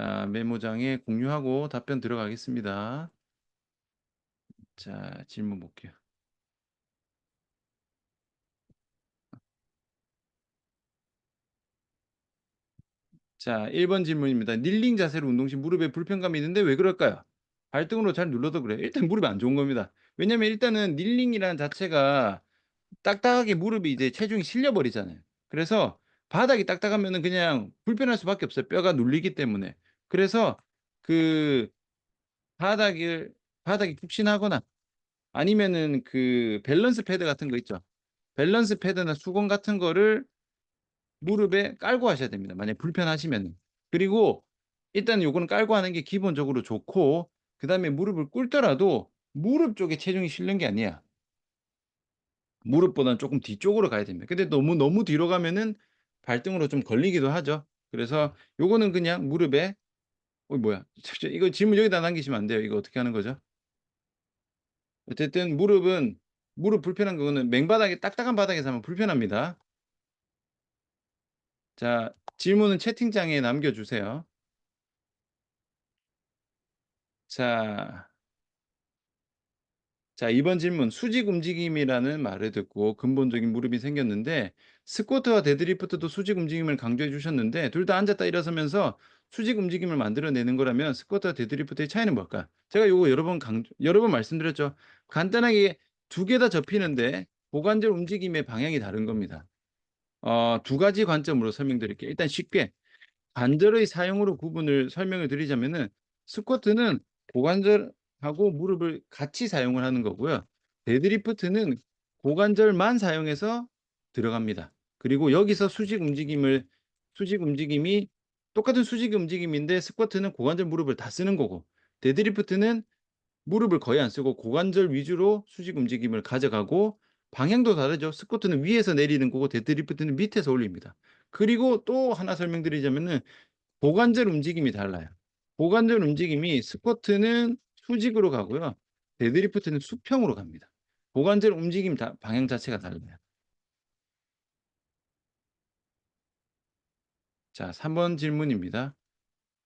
자, 메모장에 공유하고 답변 들어가겠습니다. 자, 질문 볼게요. 자, 1번 질문입니다. 닐링 자세로 운동 시 무릎에 불편감이 있는데 왜 그럴까요? 발등으로 잘 눌러도 그래요. 일단 무릎이 안 좋은 겁니다. 왜냐면 일단은 닐링이라는 자체가 딱딱하게 무릎이 이제 체중이 실려 버리잖아요. 그래서 바닥이 딱딱하면은 그냥 불편할 수밖에 없어요. 뼈가 눌리기 때문에. 그래서 그 바닥을 바닥이 푹신하거나 아니면은 그 밸런스 패드 같은 거 있죠. 밸런스 패드나 수건 같은 거를 무릎에 깔고 하셔야 됩니다. 만약에 불편하시면은. 그리고 일단 요거는 깔고 하는 게 기본적으로 좋고 그 다음에 무릎을 꿇더라도 무릎 쪽에 체중이 실는 게 아니야. 무릎보다는 조금 뒤쪽으로 가야 됩니다. 근데 너무 너무 뒤로 가면은 발등으로 좀 걸리기도 하죠. 그래서 요거는 그냥 무릎에 어 뭐야? 저 이거 질문 여기다 남기시면 안 돼요. 이거 어떻게 하는 거죠? 어쨌든 무릎은 무릎 불편한 거는 맨바닥에 딱딱한 바닥에서 하면 불편합니다. 자, 질문은 채팅창에 남겨 주세요. 자. 자, 이번 질문 수직 움직임이라는 말을 듣고 근본적인 무릎이 생겼는데 스쿼트와 데드리프트도 수직 움직임을 강조해 주셨는데 둘 다 앉았다 일어서면서 수직 움직임을 만들어내는 거라면 스쿼트와 데드리프트의 차이는 뭘까? 제가 요거 여러 번 강조 여러 번 말씀드렸죠. 간단하게 두 개 다 접히는데 고관절 움직임의 방향이 다른 겁니다. 어, 두 가지 관점으로 설명드릴게요. 일단 쉽게 관절의 사용으로 구분을 설명을 드리자면은 스쿼트는 고관절하고 무릎을 같이 사용을 하는 거고요. 데드리프트는 고관절만 사용해서 들어갑니다. 그리고 여기서 수직 움직임을 수직 움직임이 똑같은 수직 움직임인데 스쿼트는 고관절 무릎을 다 쓰는 거고 데드리프트는 무릎을 거의 안 쓰고 고관절 위주로 수직 움직임을 가져가고 방향도 다르죠. 스쿼트는 위에서 내리는 거고 데드리프트는 밑에서 올립니다. 그리고 또 하나 설명드리자면은 고관절 움직임이 달라요. 고관절 움직임이 스쿼트는 수직으로 가고요. 데드리프트는 수평으로 갑니다. 고관절 움직임 다, 방향 자체가 달라요. 자, 3번 질문입니다.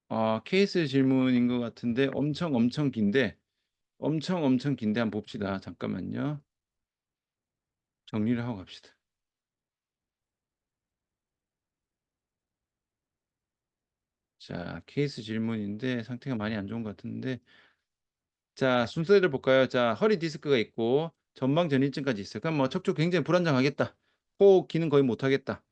어, 케이스 질문인 것 같은데 엄청 엄청 긴데 엄청 엄청 긴데 한번 봅시다. 잠깐만요. 정리를 하고 갑시다. 자, 케이스 질문인데 상태가 많이 안 좋은 것 같은데 자, 순서대로 볼까요? 자, 허리 디스크가 있고 전방 전이증까지 있어요. 그럼 뭐 척추 굉장히 불안정하겠다. 호흡 기능 거의 못 하겠다.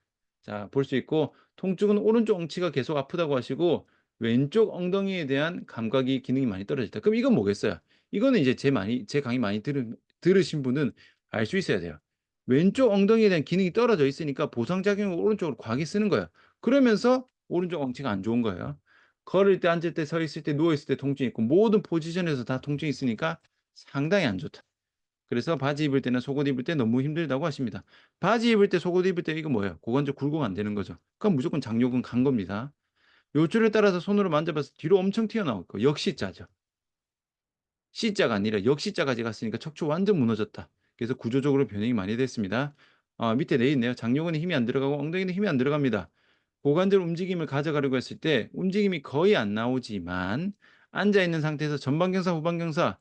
자, 볼 수 있고 통증은 오른쪽 엉치가 계속 아프다고 하시고 왼쪽 엉덩이에 대한 감각이 기능이 많이 떨어졌다. 그럼 이건 뭐겠어요? 이거는 이제 제 많이 제 강의 많이 들은 들으신 분은 알 수 있어야 돼요. 왼쪽 엉덩이에 대한 기능이 떨어져 있으니까 보상작용을 오른쪽으로 과하게 쓰는 거예요. 그러면서 오른쪽 엉치가 안 좋은 거예요. 걸을 때, 앉을 때, 서 있을 때, 누워 있을 때 통증이 있고 모든 포지션에서 다 통증이 있으니까 상당히 안 좋다. 그래서 바지 입을 때나 속옷 입을 때 너무 힘들다고 하십니다. 바지 입을 때, 속옷 입을 때 이거 뭐예요? 고관절 굴곡 안 되는 거죠. 그럼 무조건 장요근 간 겁니다. 요줄에 따라서 손으로 만져봐서 뒤로 엄청 튀어나올 거. 역시 자죠. C자가 아니라 역시자까지 갔으니까 척추 완전 무너졌다. 그래서 구조적으로 변형이 많이 됐습니다. 아, 밑에 내 있네요. 장요근에 힘이 안 들어가고 엉덩이는 힘이 안 들어갑니다. 고관절 움직임을 가져가려고 했을 때 움직임이 거의 안 나오지만 앉아 있는 상태에서 전방경사, 후방경사,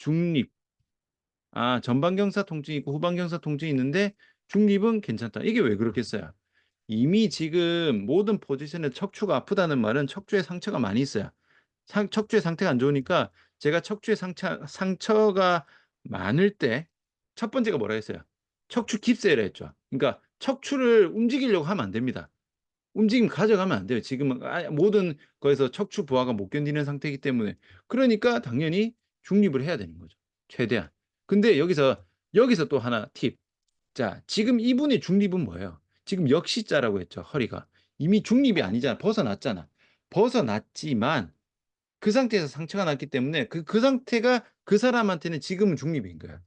중립. 아, 전방경사 통증이 있고 후방경사 통증이 있는데 중립은 괜찮다. 이게 왜 그렇겠어요? 이미 지금 모든 포지션에 척추가 아프다는 말은 척추에 상처가 많이 있어요. 상, 척추의 상태가 안 좋으니까 제가 척추에 상처, 상처가 많을 때 첫 번째가 뭐라 했어요? 척추 깁스라 했죠. 그러니까 척추를 움직이려고 하면 안 됩니다. 움직임 가져가면 안 돼요. 지금은 아, 모든 거에서 척추 부하가 못 견디는 상태이기 때문에 그러니까 당연히 중립을 해야 되는 거죠. 최대한. 근데 여기서 여기서 또 하나 팁. 자, 지금 이분의 중립은 뭐예요? 지금 역시자라고 했죠. 허리가 이미 중립이 아니잖아. 벗어났잖아. 벗어났지만 그 상태에서 상처가 났기 때문에 그, 그 상태가 그 사람한테는 지금은 중립인 거야.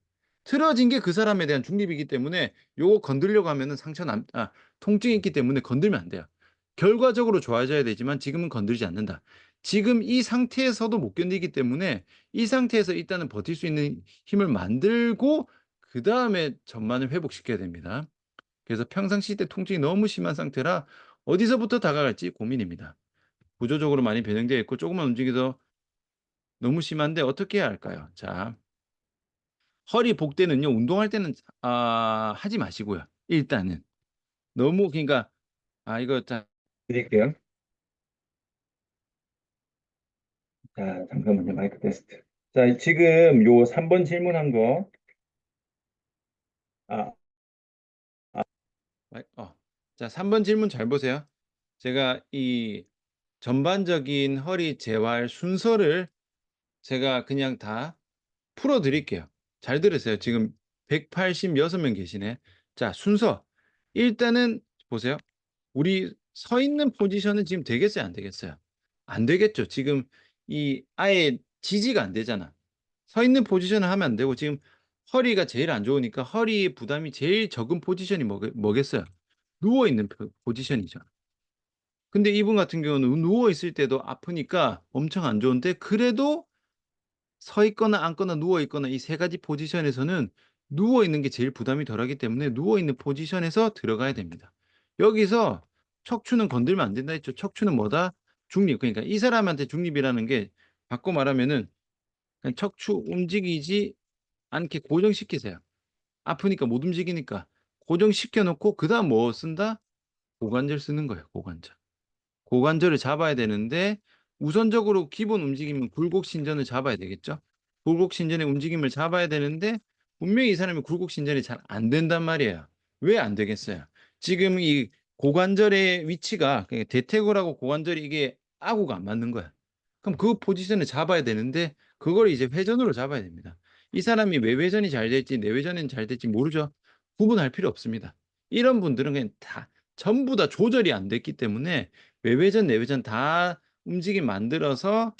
틀어진 게 그 사람에 대한 중립이기 때문에 요거 건들려고 하면은 상처 남, 아, 통증이 있기 때문에 건들면 안 돼요. 결과적으로 좋아져야 되지만 지금은 건들지 않는다. 지금 이 상태에서도 못 견디기 때문에 이 상태에서 일단은 버틸 수 있는 힘을 만들고 그 다음에 전만을 회복시켜야 됩니다. 그래서 평상시 때 통증이 너무 심한 상태라 어디서부터 다가갈지 고민입니다. 구조적으로 많이 변형되어 있고 조금만 움직여도 너무 심한데 어떻게 해야 할까요? 자. 허리 복대는요. 운동할 때는 아 하지 마시고요. 일단은. 너무 그러니까 아 이거 자 드릴게요. 자, 잠깐만요. 마이크 테스트. 자, 지금 요 3번 질문한 거. 아, 마이 어. 자 3번 질문 잘 보세요. 제가 이 전반적인 허리 재활 순서를 제가 그냥 다 풀어 드릴게요. 잘 들으세요. 지금 186명 계시네. 자 순서. 일단은 보세요. 우리 서 있는 포지션은 지금 되겠어요? 안 되겠어요? 안 되겠죠. 지금 이 아예 지지가 안 되잖아. 서 있는 포지션을 하면 안 되고 지금 허리가 제일 안 좋으니까 허리 부담이 제일 적은 포지션이 뭐겠 뭐겠어요? 누워 있는 포 포지션이죠. 근데 이분 같은 경우는 누워 있을 때도 아프니까 엄청 안 좋은데 그래도 서 있거나 앉거나 누워 있거나 이 세 가지 포지션에서는 누워 있는 게 제일 부담이 덜하기 때문에 누워 있는 포지션에서 들어가야 됩니다. 여기서 척추는 건들면 안 된다 했죠. 척추는 뭐다? 중립. 그러니까 이 사람한테 중립이라는 게 바꿔 말하면은 그냥 척추 움직이지 않게 고정시키세요. 아프니까 못 움직이니까 고정시켜 놓고 그다음 뭐 쓴다? 고관절 쓰는 거예요. 고관절. 고관절을 잡아야 되는데 우선적으로 기본 움직임은 굴곡신전을 잡아야 되겠죠. 굴곡신전의 움직임을 잡아야 되는데 분명히 이 사람이 굴곡신전이 잘 안 된단 말이에요. 왜 안 되겠어요? 지금 이 고관절의 위치가 대퇴골하고 고관절이 이게 아구가 안 맞는 거야. 그럼 그 포지션을 잡아야 되는데 그걸 이제 회전으로 잡아야 됩니다. 이 사람이 외회전이 잘 될지 내회전이 잘 될지 모르죠. 구분할 필요 없습니다. 이런 분들은 그냥 다 전부 다 조절이 안 됐기 때문에 외회전, 내회전 다 움직임 만들어서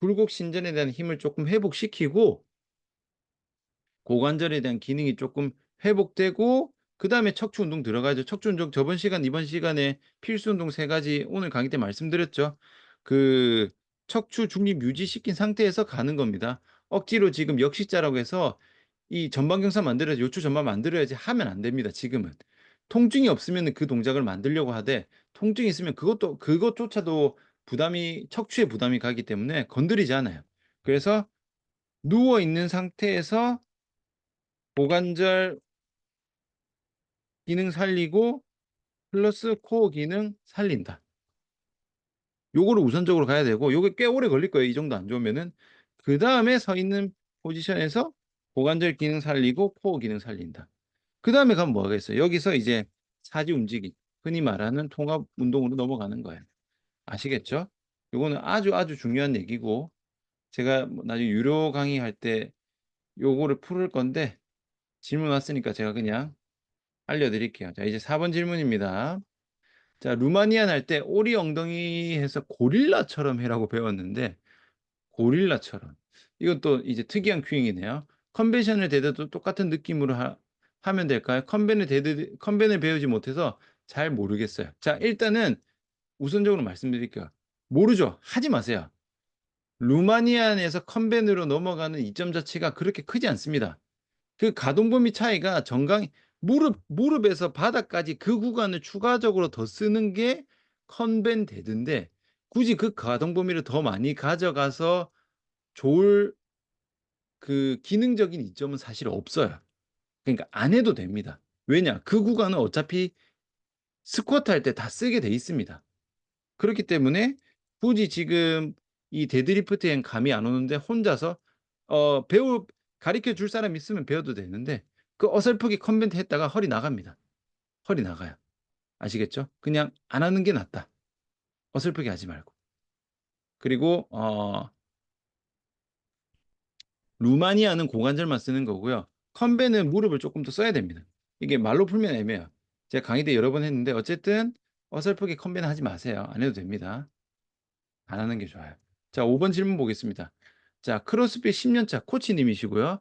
굴곡신전에 대한 힘을 조금 회복시키고 고관절에 대한 기능이 조금 회복되고 그 다음에 척추 운동 들어가죠. 척추 운동 저번 시간, 이번 시간에 필수 운동 세 가지 오늘 강의 때 말씀드렸죠. 그 척추 중립 유지시킨 상태에서 가는 겁니다. 억지로 지금 역시자라고 해서 이 전방경사 만들어야지 요추 전방 만들어야지 하면 안 됩니다. 지금은. 통증이 없으면 그 동작을 만들려고 하되 통증이 있으면 그것도 그것조차도 부담이 척추에 부담이 가기 때문에 건드리지 않아요. 그래서 누워 있는 상태에서 고관절 기능 살리고 플러스 코어 기능 살린다. 요거를 우선적으로 가야 되고 요게 꽤 오래 걸릴 거예요. 이 정도 안 좋으면은. 그 다음에 서 있는 포지션에서 고관절 기능 살리고 코어 기능 살린다. 그 다음에 가면 뭐 하겠어요? 여기서 이제 사지 움직임, 흔히 말하는 통합 운동으로 넘어가는 거예요. 아시겠죠? 요거는 아주 아주 중요한 얘기고 제가 뭐 나중에 유료 강의할 때 요거를 풀을 건데 질문 왔으니까 제가 그냥 알려드릴게요. 자, 이제 4번 질문입니다. 자, 루마니안 할때 오리 엉덩이 해서 고릴라처럼 해라고 배웠는데 고릴라처럼. 또 이제 특이한 큐잉이네요. 컨벤션을 대도 똑같은 느낌으로 하, 하면 될까요? 컨벤을 대드, 컨벤을 배우지 못해서 잘 모르겠어요. 자, 일단은 우선적으로 말씀드릴게요. 모르죠? 하지 마세요. 루마니안에서 컨벤으로 넘어가는 이점 자체가 그렇게 크지 않습니다. 그 가동 범위 차이가 정강 무릎 무릎에서 바닥까지 그 구간을 추가적으로 더 쓰는 게 컨벤 데드인데 굳이 그 가동 범위를 더 많이 가져가서 좋을 그 기능적인 이점은 사실 없어요. 그러니까 안 해도 됩니다. 왜냐? 그 구간은 어차피 스쿼트 할 때 다 쓰게 돼 있습니다. 그렇기 때문에 굳이 지금 이 데드리프트엔 감이 안 오는데 혼자서 어 배우 가르쳐 줄 사람 있으면 배워도 되는데 그 어설프게 컨벤트 했다가 허리 나갑니다. 허리 나가요. 아시겠죠? 그냥 안 하는 게 낫다. 어설프게 하지 말고. 그리고 어 루마니아는 고관절만 쓰는 거고요. 컨벤은 무릎을 조금 더 써야 됩니다. 이게 말로 풀면 애매해요. 제가 강의 때 여러 번 했는데 어쨌든 어설프게 컨벤 하지 마세요. 안 해도 됩니다. 안 하는 게 좋아요. 자, 5번 질문 보겠습니다. 자, 크로스핏 10년차 코치님이시고요.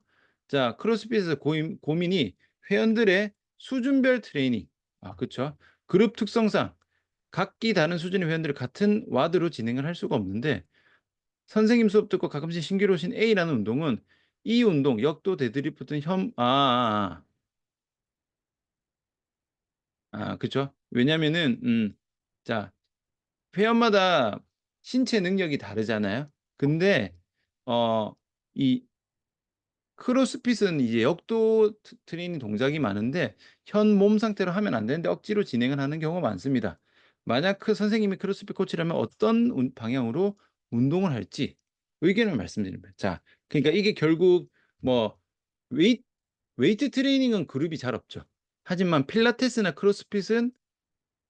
자, 크로스핏에서 고민, 고민이 회원들의 수준별 트레이닝. 아, 그쵸. 그룹 특성상 각기 다른 수준의 회원들을 같은 와드로 진행을 할 수가 없는데 선생님 수업 듣고 가끔씩 신기로 오신 A라는 운동은 이 운동, 역도 데드리프트는 현, 아, 아, 아, 아 그쵸. 왜냐면은, 음, 자, 회원마다 신체 능력이 다르잖아요. 근데 어, 이 크로스핏은 이제 역도 트- 트레이닝 동작이 많은데 현 몸 상태로 하면 안 되는데 억지로 진행을 하는 경우가 많습니다. 만약 그 선생님이 크로스핏 코치라면 어떤 운- 방향으로 운동을 할지 의견을 말씀드립니다. 자, 그러니까 이게 결국 뭐 웨이, 웨이트 트레이닝은 그룹이 잘 없죠. 하지만 필라테스나 크로스핏은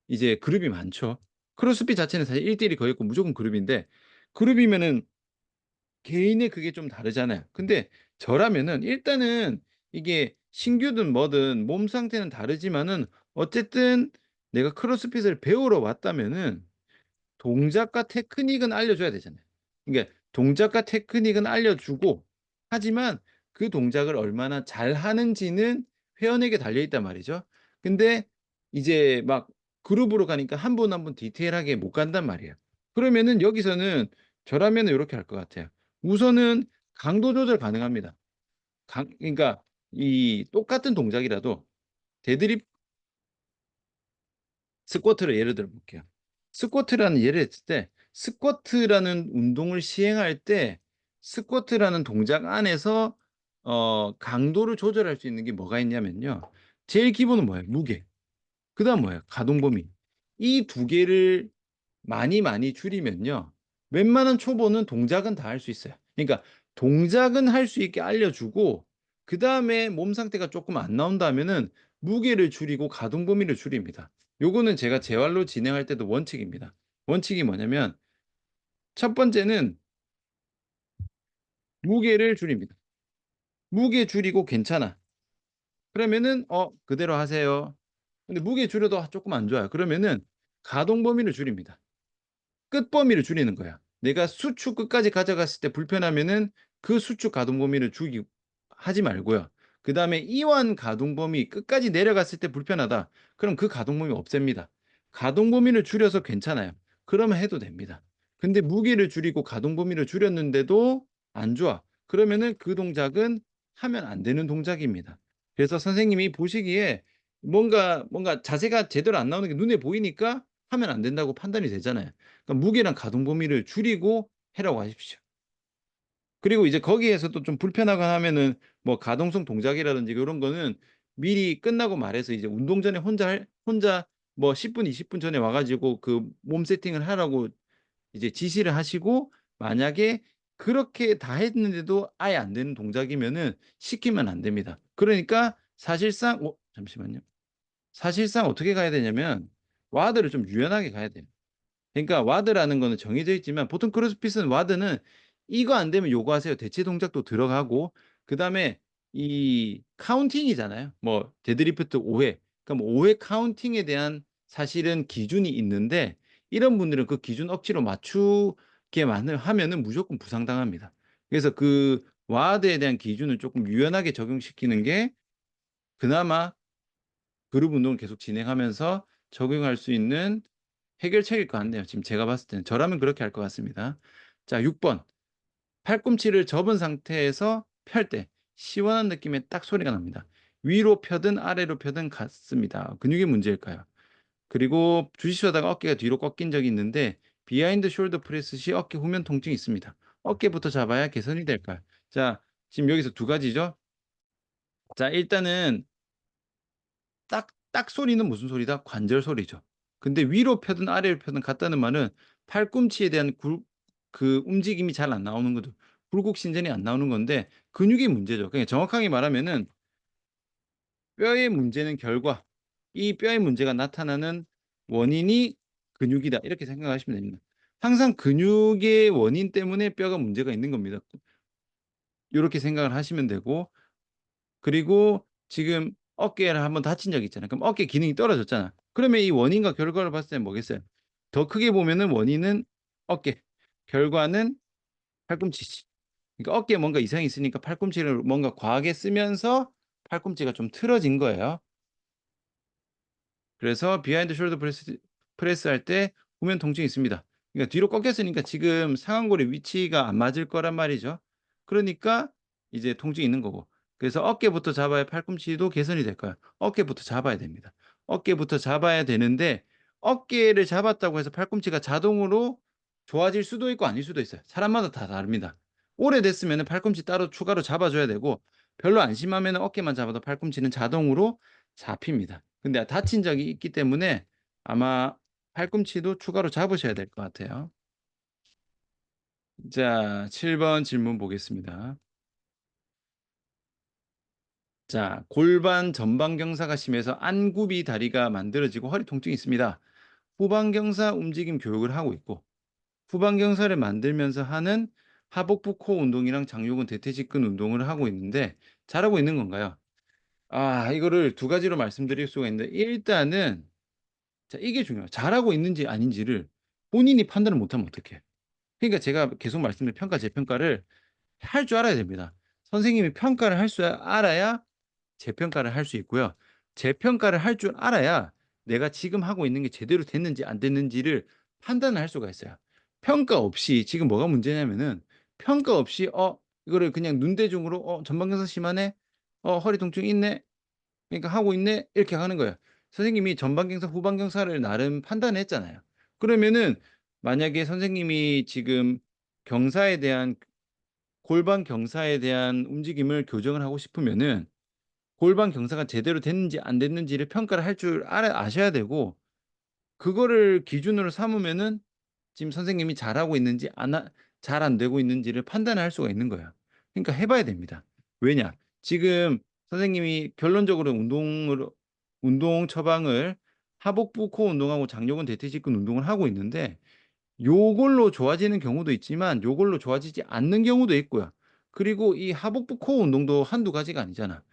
이제 그룹이 많죠. 크로스핏 자체는 사실 1대1이 거의 없고 무조건 그룹인데 그룹이면은 개인의 그게 좀 다르잖아요. 근데 저라면은 일단은 이게 신규든 뭐든 몸 상태는 다르지만은 어쨌든 내가 크로스핏을 배우러 왔다면은 동작과 테크닉은 알려줘야 되잖아요. 그러니까 동작과 테크닉은 알려주고 하지만 그 동작을 얼마나 잘 하는지는 회원에게 달려 있단 말이죠. 근데 이제 막 그룹으로 가니까 한 분 한 분 디테일하게 못 간단 말이에요. 그러면은 여기서는 저라면은 요렇게 할 것 같아요. 우선은 강도 조절 가능합니다. 강 그러니까 이 똑같은 동작이라도 데드리프트 스쿼트를 예를 들어 볼게요. 스쿼트라는 예를 했을 때 스쿼트라는 운동을 시행할 때 스쿼트라는 동작 안에서 어 강도를 조절할 수 있는 게 뭐가 있냐면요. 제일 기본은 뭐예요? 무게. 그 다음 뭐예요? 가동 범위. 이 두 개를 많이 많이 줄이면요. 웬만한 초보는 동작은 다 할 수 있어요. 그러니까 동작은 할 수 있게 알려주고 그 다음에 몸 상태가 조금 안 나온다면은 무게를 줄이고 가동 범위를 줄입니다. 요거는 제가 재활로 진행할 때도 원칙입니다. 원칙이 뭐냐면 첫 번째는 무게를 줄입니다. 무게 줄이고 괜찮아. 그러면은 어 그대로 하세요. 근데 무게 줄여도 조금 안 좋아요. 그러면은 가동 범위를 줄입니다. 끝 범위를 줄이는 거야. 내가 수축 끝까지 가져갔을 때 불편하면은 그 수축 가동 범위를 줄이 하지 말고요. 그 다음에 이완 가동 범위 끝까지 내려갔을 때 불편하다. 그럼 그 가동 범위 없앱니다. 가동 범위를 줄여서 괜찮아요. 그러면 해도 됩니다. 근데 무게를 줄이고 가동 범위를 줄였는데도 안 좋아. 그러면은 그 동작은 하면 안 되는 동작입니다. 그래서 선생님이 보시기에 뭔가 뭔가 자세가 제대로 안 나오는 게 눈에 보이니까 하면 안 된다고 판단이 되잖아요. 그러니까 무게랑 가동 범위를 줄이고 해라고 하십시오. 그리고 이제 거기에서도 좀 불편하거나 하면은 뭐 가동성 동작이라든지 이런 거는 미리 끝나고 말해서 이제 운동 전에 혼자 할 혼자 뭐 10분, 20분 전에 와 가지고 그 몸 세팅을 하라고 이제 지시를 하시고 만약에 그렇게 다 했는데도 아예 안 되는 동작이면은 시키면 안 됩니다. 그러니까 사실상 어 잠시만요. 사실상 어떻게 가야 되냐면 와드를 좀 유연하게 가야 돼요. 그러니까 와드라는 거는 정해져 있지만 보통 크로스핏은 와드는 이거 안 되면 요거 하세요. 대체 동작도 들어가고 그 다음에 이 카운팅이잖아요. 뭐 데드리프트 5회. 그럼 5회 카운팅에 대한 사실은 기준이 있는데 이런 분들은 그 기준 억지로 맞추게만 하면은 무조건 부상당합니다. 그래서 그 와드에 대한 기준을 조금 유연하게 적용시키는 게 그나마 그룹 운동을 계속 진행하면서 적용할 수 있는 해결책일 것 같네요. 지금 제가 봤을 때는 저라면 그렇게 할 것 같습니다. 자, 6번. 팔꿈치를 접은 상태에서 펼 때 시원한 느낌의 딱 소리가 납니다. 위로 펴든 아래로 펴든 같습니다. 근육의 문제일까요? 그리고 주짓수하다가 어깨가 뒤로 꺾인 적이 있는데 비하인드 숄더 프레스 시 어깨 후면 통증이 있습니다. 어깨부터 잡아야 개선이 될까요? 자, 지금 여기서 두 가지죠. 자, 일단은 딱, 딱 소리는 무슨 소리다? 관절 소리죠. 근데 위로 펴든 아래로 펴든 같다는 말은 팔꿈치에 대한 굴, 그 움직임이 잘 안 나오는 거죠. 굴곡 신전이 안 나오는 건데 근육이 문제죠. 그냥 정확하게 말하면은 뼈의 문제는 결과, 이 뼈의 문제가 나타나는 원인이 근육이다. 이렇게 생각하시면 됩니다. 항상 근육의 원인 때문에 뼈가 문제가 있는 겁니다. 이렇게 생각을 하시면 되고 그리고 지금 어깨를 한번 다친 적이 있잖아요. 그럼 어깨 기능이 떨어졌잖아. 그러면 이 원인과 결과를 봤을 때 뭐겠어요? 더 크게 보면은 원인은 어깨, 결과는 팔꿈치지. 그러니까 어깨에 뭔가 이상이 있으니까 팔꿈치를 뭔가 과하게 쓰면서 팔꿈치가 좀 틀어진 거예요. 그래서 비하인드 숄더 프레스 프레스 할 때 후면 통증이 있습니다. 그러니까 뒤로 꺾였으니까 지금 상완골의 위치가 안 맞을 거란 말이죠. 그러니까 이제 통증이 있는 거고. 그래서 어깨부터 잡아야 팔꿈치도 개선이 될까요? 어깨부터 잡아야 됩니다. 어깨부터 잡아야 되는데 어깨를 잡았다고 해서 팔꿈치가 자동으로 좋아질 수도 있고 아닐 수도 있어요. 사람마다 다 다릅니다. 오래됐으면은 팔꿈치 따로 추가로 잡아줘야 되고 별로 안 심하면은 어깨만 잡아도 팔꿈치는 자동으로 잡힙니다. 근데 다친 적이 있기 때문에 아마 팔꿈치도 추가로 잡으셔야 될 것 같아요. 자, 7번 질문 보겠습니다. 자, 골반 전방 경사가 심해서 안굽이 다리가 만들어지고 허리 통증이 있습니다. 후방 경사 움직임 교육을 하고 있고 후방 경사를 만들면서 하는 하복부 코어 운동이랑 장요근 대퇴직근 운동을 하고 있는데 잘하고 있는 건가요? 아, 이거를 두 가지로 말씀드릴 수가 있는데 일단은 자, 이게 중요해요. 잘하고 있는지 아닌지를 본인이 판단을 못하면 어떡해. 그러니까 제가 계속 말씀드린 평가 재평가를 할 줄 알아야 됩니다. 선생님이 평가를 할 줄 알아야 재평가를 할 수 있고요. 재평가를 할 줄 알아야 내가 지금 하고 있는 게 제대로 됐는지 안 됐는지를 판단을 할 수가 있어요. 평가 없이 지금 뭐가 문제냐면은 평가 없이 어 이거를 그냥 눈대중으로 어 전방경사 심하네. 어 허리 통증 있네. 그러니까 하고 있네. 이렇게 하는 거예요. 선생님이 전방경사, 후방경사를 나름 판단했잖아요. 그러면은 만약에 선생님이 지금 경사에 대한 골반 경사에 대한 움직임을 교정을 하고 싶으면은 골반 경사가 제대로 됐는지 안 됐는지를 평가를 할 줄 아셔야 되고 그거를 기준으로 삼으면은 지금 선생님이 잘하고 있는지 잘 안 되고 있는지를 판단을 할 수가 있는 거예요. 그러니까 해 봐야 됩니다. 왜냐? 지금 선생님이 결론적으로 운동으로 운동 처방을 하복부 코어 운동하고 장요근 대퇴직근 운동을 하고 있는데 요걸로 좋아지는 경우도 있지만 요걸로 좋아지지 않는 경우도 있고요. 그리고 이 하복부 코어 운동도 한두 가지가 아니잖아.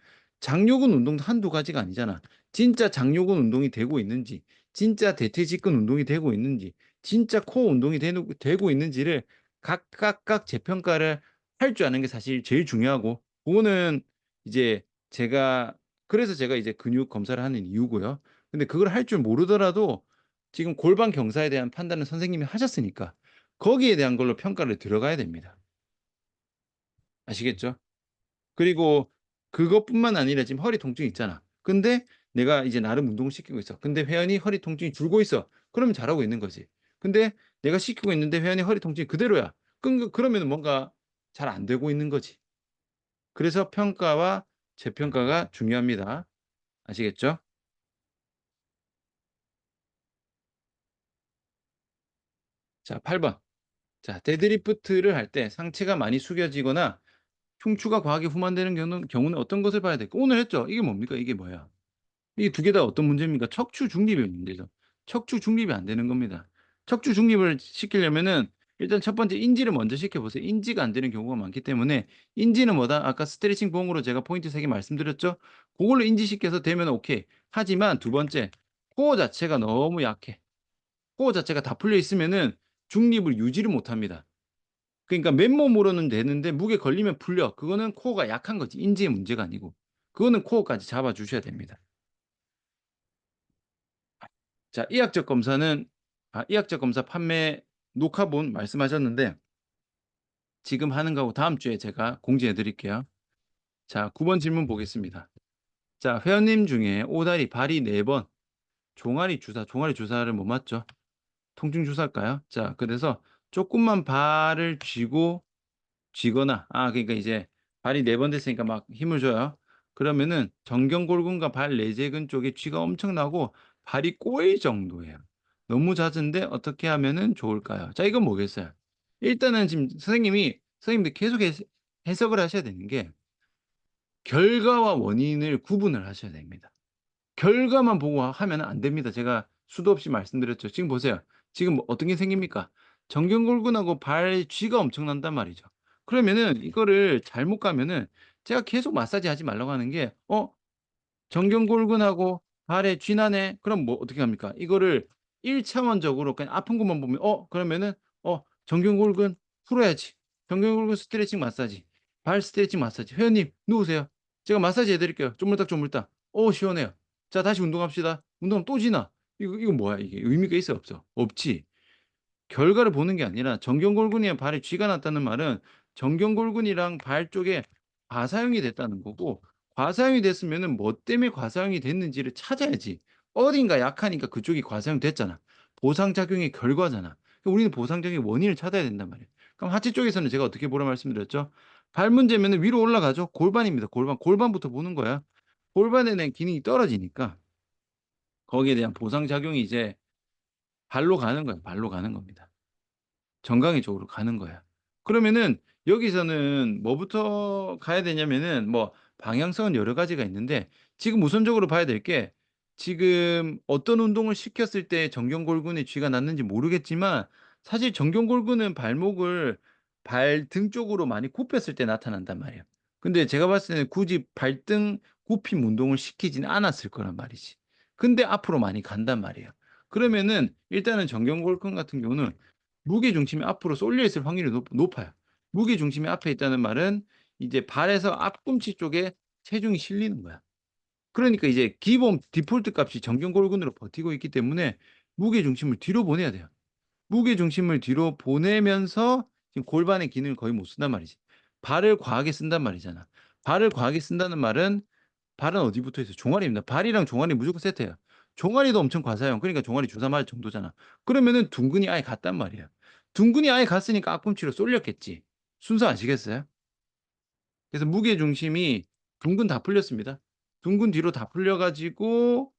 장요근 운동도 한두 가지가 아니잖아. 진짜 장요근 운동이 되고 있는지, 진짜 대퇴직근 운동이 되고 있는지, 진짜 코어 운동이 되고 있는지를 각각각 재평가를 할 줄 아는 게 사실 제일 중요하고 그거는 이제 제가 그래서 제가 이제 근육 검사를 하는 이유고요. 근데 그걸 할 줄 모르더라도 지금 골반 경사에 대한 판단은 선생님이 하셨으니까 거기에 대한 걸로 평가를 들어가야 됩니다. 아시겠죠? 그리고 그것뿐만 아니라 지금 허리 통증이 있잖아. 근데 내가 이제 나름 운동을 시키고 있어. 근데 회원이 허리 통증이 줄고 있어. 그러면 잘하고 있는 거지. 근데 내가 시키고 있는데 회원이 허리 통증이 그대로야. 그 그러면은 뭔가 잘 안 되고 있는 거지. 그래서 평가와 재평가가 중요합니다. 아시겠죠? 자, 8번. 자, 데드리프트를 할 때 상체가 많이 숙여지거나 흉추가 과하게 후만되는 경우는, 경우는 어떤 것을 봐야 될까? 오늘 했죠? 이게 뭡니까? 이게 뭐야? 이 두 개 다 어떤 문제입니까? 척추 중립의 문제죠. 척추 중립이 안 되는 겁니다. 척추 중립을 시키려면은 일단 첫 번째 인지를 먼저 시켜보세요. 인지가 안 되는 경우가 많기 때문에 인지는 뭐다? 아까 스트레칭 봉으로 제가 포인트 세 개 말씀드렸죠? 그걸로 인지시켜서 되면 오케이. 하지만 두 번째, 코어 자체가 너무 약해. 코어 자체가 다 풀려 있으면은 중립을 유지를 못 합니다. 그러니까 맨몸으로는 되는데 무게 걸리면 풀려. 그거는 코어가 약한 거지. 인지의 문제가 아니고. 그거는 코어까지 잡아 주셔야 됩니다. 자, 이학적 검사는 아, 이학적 검사 판매 녹화본 말씀하셨는데 지금 하는 거하고 다음 주에 제가 공지해 드릴게요. 자, 9번 질문 보겠습니다. 자, 회원님 중에 오다리, 발이 4번, 종아리 주사, 종아리 주사를 못 맞죠? 통증 주사일까요? 자, 그래서 조금만 발을 쥐고 쥐거나 아 그러니까 이제 발이 네번 됐으니까 막 힘을 줘요. 그러면은 정경골근과 발 내재근 쪽에 쥐가 엄청나고 발이 꼬일 정도예요. 너무 잦은데 어떻게 하면은 좋을까요? 자, 이건 뭐겠어요? 일단은 지금 선생님이 선생님들 계속 해- 해석을 하셔야 되는 게 결과와 원인을 구분을 하셔야 됩니다. 결과만 보고 하면 안 됩니다. 제가 수도 없이 말씀드렸죠. 지금 보세요. 지금 뭐 어떤 게 생깁니까? 정경골근하고 발 쥐가 엄청난단 말이죠. 그러면은 이거를 잘못 가면은 제가 계속 마사지 하지 말라고 하는 게 어? 정경골근하고 발에 쥐 나네. 그럼 뭐 어떻게 합니까? 이거를 1차원적으로 그냥 아픈 것만 보면 어? 그러면은 어? 정경골근 풀어야지. 정경골근 스트레칭 마사지. 발 스트레칭 마사지. 회원님 누우세요. 제가 마사지 해 드릴게요. 쪼물딱 쪼물딱. 어 시원해요. 자 다시 운동합시다. 운동하면 또 지나. 이거 이거 뭐야 이게 의미가 있어 없어? 없지. 결과를 보는 게 아니라 정경골근이랑 발에 쥐가 났다는 말은 정경골근이랑 발 쪽에 과사용이 됐다는 거고 과사용이 됐으면은 뭐 때문에 과사용이 됐는지를 찾아야지. 어딘가 약하니까 그쪽이 과사용됐잖아. 보상작용의 결과잖아. 그러니까 우리는 보상작용의 원인을 찾아야 된단 말이에요. 그럼 하체 쪽에서는 제가 어떻게 보라 말씀드렸죠? 발 문제면 위로 올라가죠. 골반입니다. 골반. 골반부터 보는 거야. 골반에 대한 기능이 떨어지니까 거기에 대한 보상작용이 이제 발로 가는 거야. 발로 가는 겁니다. 정강이 쪽으로 가는 거야. 그러면은 여기서는 뭐부터 가야 되냐면은 뭐 방향성은 여러 가지가 있는데 지금 우선적으로 봐야 될 게 지금 어떤 운동을 시켰을 때 정경골근에 쥐가 났는지 모르겠지만 사실 정경골근은 발목을 발등 쪽으로 많이 굽혔을 때 나타난단 말이에요. 근데 제가 봤을 때는 굳이 발등 굽힘 운동을 시키진 않았을 거란 말이지. 근데 앞으로 많이 간단 말이에요. 그러면은 일단은 정경골근 같은 경우는 무게 중심이 앞으로 쏠려 있을 확률이 높, 높아요. 무게 중심이 앞에 있다는 말은 이제 발에서 앞꿈치 쪽에 체중이 실리는 거야. 그러니까 이제 기본 디폴트 값이 정경 골근으로 버티고 있기 때문에 무게 중심을 뒤로 보내야 돼요. 무게 중심을 뒤로 보내면서 지금 골반의 기능을 거의 못 쓴단 말이지. 발을 과하게 쓴단 말이잖아. 발을 과하게 쓴다는 말은 발은 어디 붙어 있어? 종아리입니다. 발이랑 종아리 무조건 세트예요. 종아리도 엄청 과사용. 그러니까 종아리 주사 맞을 정도잖아. 그러면은 둥근이 아예 갔단 말이야. 둥근이 아예 갔으니까 앞꿈치로 쏠렸겠지. 순서 아시겠어요? 그래서 무게 중심이 둥근 다 풀렸습니다. 둥근 뒤로 다 풀려가지고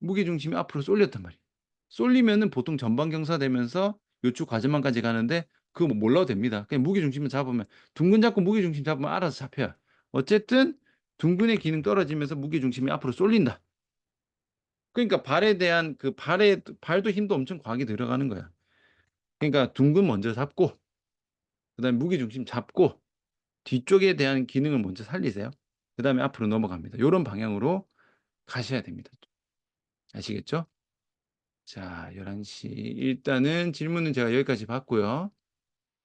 무게 중심이 앞으로 쏠렸단 말이에요. 쏠리면은 보통 전방 경사되면서 요축 과제만까지 가는데 그거 뭐 몰라도 됩니다. 그냥 무게 중심을 잡으면 둥근 잡고 무게 중심 잡으면 알아서 잡혀요. 어쨌든 둥근의 기능 떨어지면서 무게 중심이 앞으로 쏠린다. 그러니까 발에 대한 그 발에 발도 힘도 엄청 과하게 들어가는 거야. 그러니까 둥근 먼저 잡고 그다음에 무게 중심 잡고 뒤쪽에 대한 기능을 먼저 살리세요. 그 다음에 앞으로 넘어갑니다. 요런 방향으로 가셔야 됩니다. 아시겠죠? 자, 11시. 일단은 질문은 제가 여기까지 받고요.